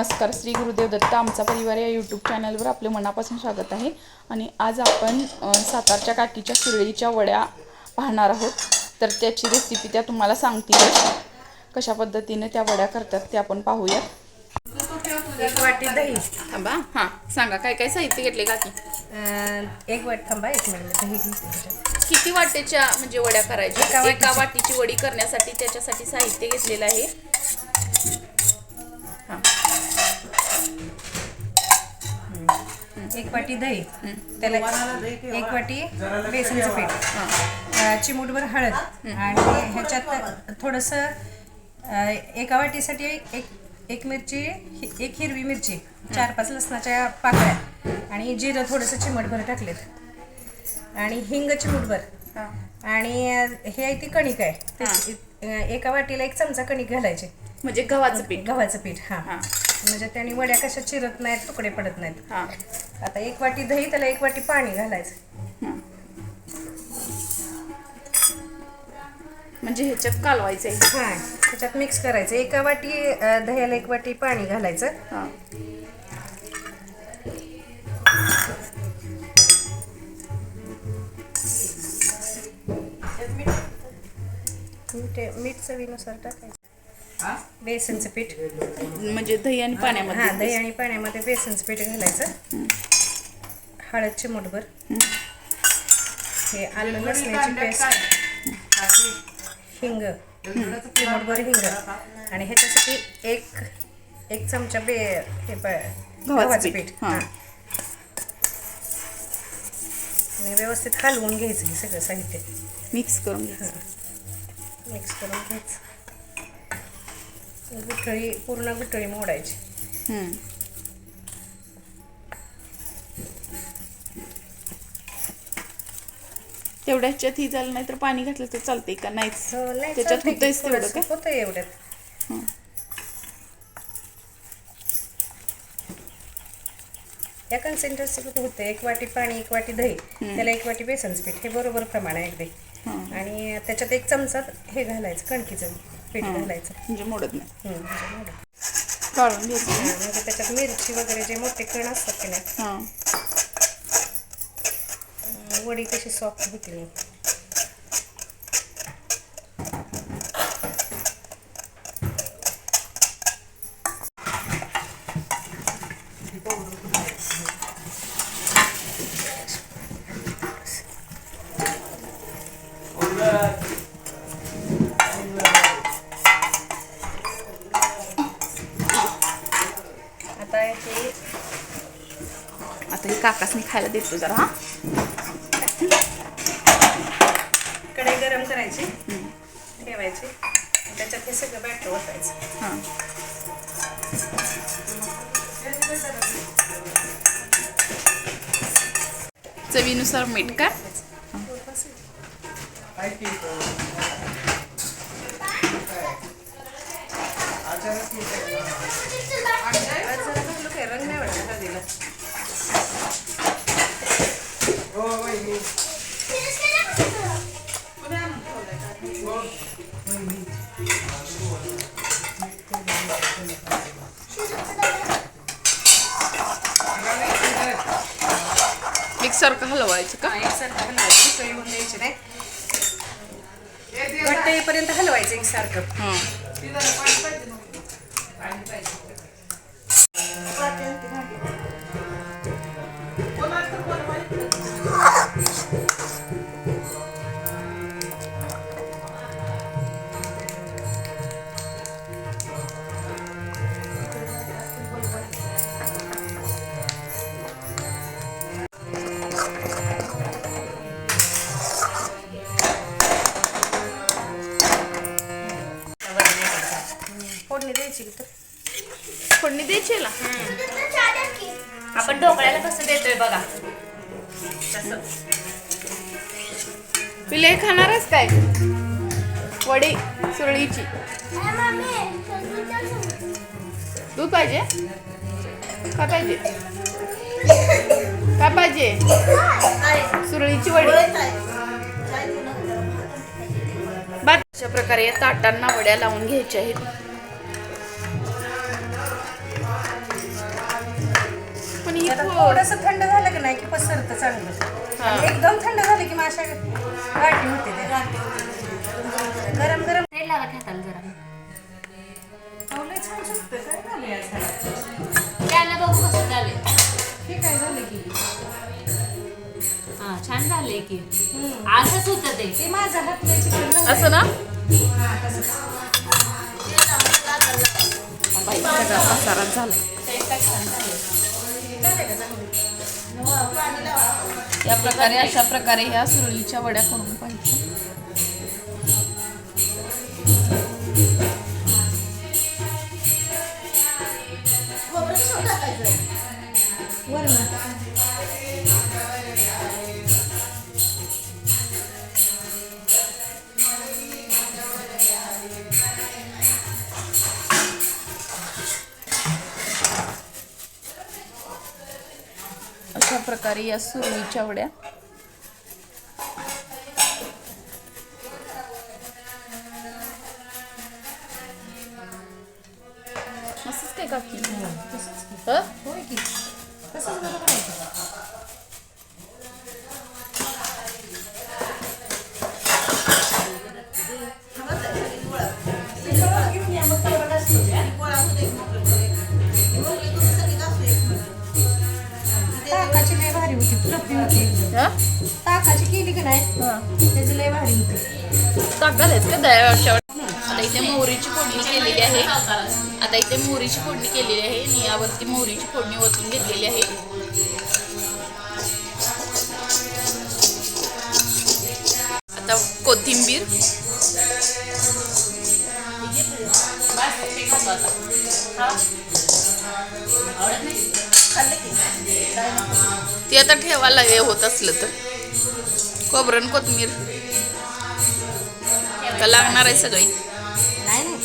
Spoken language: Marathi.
नमस्कार श्री गुरुदेव दत्त आमचा परिवार या यूट्यूब चॅनलवर आपले मनापासून स्वागत आहे. आणि आज आपण सातारच्या काकीच्या सुरळीच्या वड्या पाहणार आहोत. तर त्याची रेसिपी त्या तुम्हाला सांगतील. कशा पद्धतीने त्या वड्या करतात ते आपण पाहूयात. एक वाटी दही. थांबा हां सांगा काय काय साहित्य घेतले काकी? एक वाटी थांबा एक मिनिट. दही घेते त्याच्यात. किती वाटेच्या म्हणजे वड्या करायच्या. एका वाटीची वडी करण्यासाठी त्याच्यासाठी साहित्य घेतलेलं आहे. एक वाटी दही त्याला एक वाटी बेसनचं पीठ. चिमूटभर हळद. आणि ह्याच्यात थोडंसं एका वाटीसाठी एक एक मिरची हि- एक हिरवी मिरची चार पाच लसणाच्या पाकळ्या आणि जिरं थोडंसं चिमटभर टाकलेत. आणि हिंग चिमूटभर. आणि हे आहे ती कणिक आहे. एका वाटीला एक चमचा कणिक घालायचे. म्हणजे गव्हाचं पीठ. गव्हाचं पीठ हां. हां. म्हणजे त्याने वड्या कशा चिरत नाहीत तुकडे पडत नाहीत. हां. आता एक वाटी दही त्याला एक वाटी पाणी घालायचं. म्हणजे ह्याच्यात कालवायचं आहे हां त्याच्यात मिक्स करायचं. एका वाटी अं, दह्याला एक वाटी पाणी घालायचं. हां. मीठ मीठ चवीनुसार टाकायचं. बेसनचं पीठ. म्हणजे दही आणि पाण्यामध्ये. हां दही आणि पाण्यामध्ये बेसनचं पीठ घालायचं. हळद चिमूटभर हे आलं लसण्याची पेस्ट. हिंग. चिमूटभर हिंग. आणि ह्याच्यासाठी एक एक चमचा बे हे गव्हाचं पीठ. हां. आणि व्यवस्थित हलवून घ्यायचं हे सगळं साहित्य. मिक्स करून घ्यायचं. मिक्स करून घ्यायचं. गुठळी पूर्ण गुठळी मोडायची. तेवढ्या ह्याच्यात ही झालं नाही तर पाणी घातलं तर चालतंय का? नाहीच. हो, नाही त्याच्यात होतंयच तेवढं का? एवढ्यात. या कन्सिस्टन्सी होते एक वाटी पाणी एक वाटी दही. त्याला एक वाटी बेसनचं पीठ हे बरोबर प्रमाण आहे अगदी. हं. आणि त्याच्यात एक चमचा हे घालायचं कणकीचं. पीठ घालायचं. म्हणजे मोडत नाही. म्हणजे. काढून घ्यायचं म्हणजे त्याच्यात मिरची वगैरे जे मोठे कण असतात की नाही हां. वडी कशी सॉफ्ट होती. आता हे काकासनी खायला देतो जरा हा. कढई गरम करायची ठेवायची. त्याच्यात हे सगळं बॅटर ओतायचं. हां. चवीनुसार मीठ का? आज जरा घातलं काय? एकसारखं हलवायचं का? एकसारखं हलवायचं कळी होऊन द्यायची नाही घट्ट येईपर्यंत हलवायचं एकसारखं हां की तर फोडणी द्यायची याला आपण ढोकळ्याला कसं देतोय बघा. तसं. पिले खाणारच काय? वडी सुरळीची. दूध पाहिजे? काय पाहिजे? काय पाहिजे? सुरळीची वडी. अशा प्रकारे या ताटांना वड्या लावून घ्यायच्या आहेत. थोडस थंड झालं की नाही की पसरतं चांगलं. आणि एकदम थंड झालं की माशा गाठी होते ते गरम गरम. तेल लावा हाताला जरा. छान सुटतं. काय ह्याला? त्याला बघू कसं झाले हे काय झालं की? हा छान झाले की. असंच होतं ते. ते माझा हात लय चिकट झालाय. असं ना? हा, तसंच. बाई, सगळा पसारा झाला. या प्रकारे अशा प्रकारे ह्या सुरळीच्या वड्या करून पाहिजे? वरण अशा प्रकारे या सुरळीच्या वड्या. असंच काय काकी? हं? होय की. तसंच बरोबर आहे होती हं? ताकाची केली की नाही? हं. त्याची लय भारी होती. टाकायलाच का दयाच्या आता इथे मोहरीची फोडणी केलेली आहे. आता इथे मोहरीची फोडणी केलेली आहे आणि यावरती मोहरीची फोडणी ओतून घेतलेली आहे. आता कोथिंबीर. ती आता ठेवायला हे होत असलं तर. खोबरं आणि कोथिंबीर का लागणार आहे सगळी. नाही.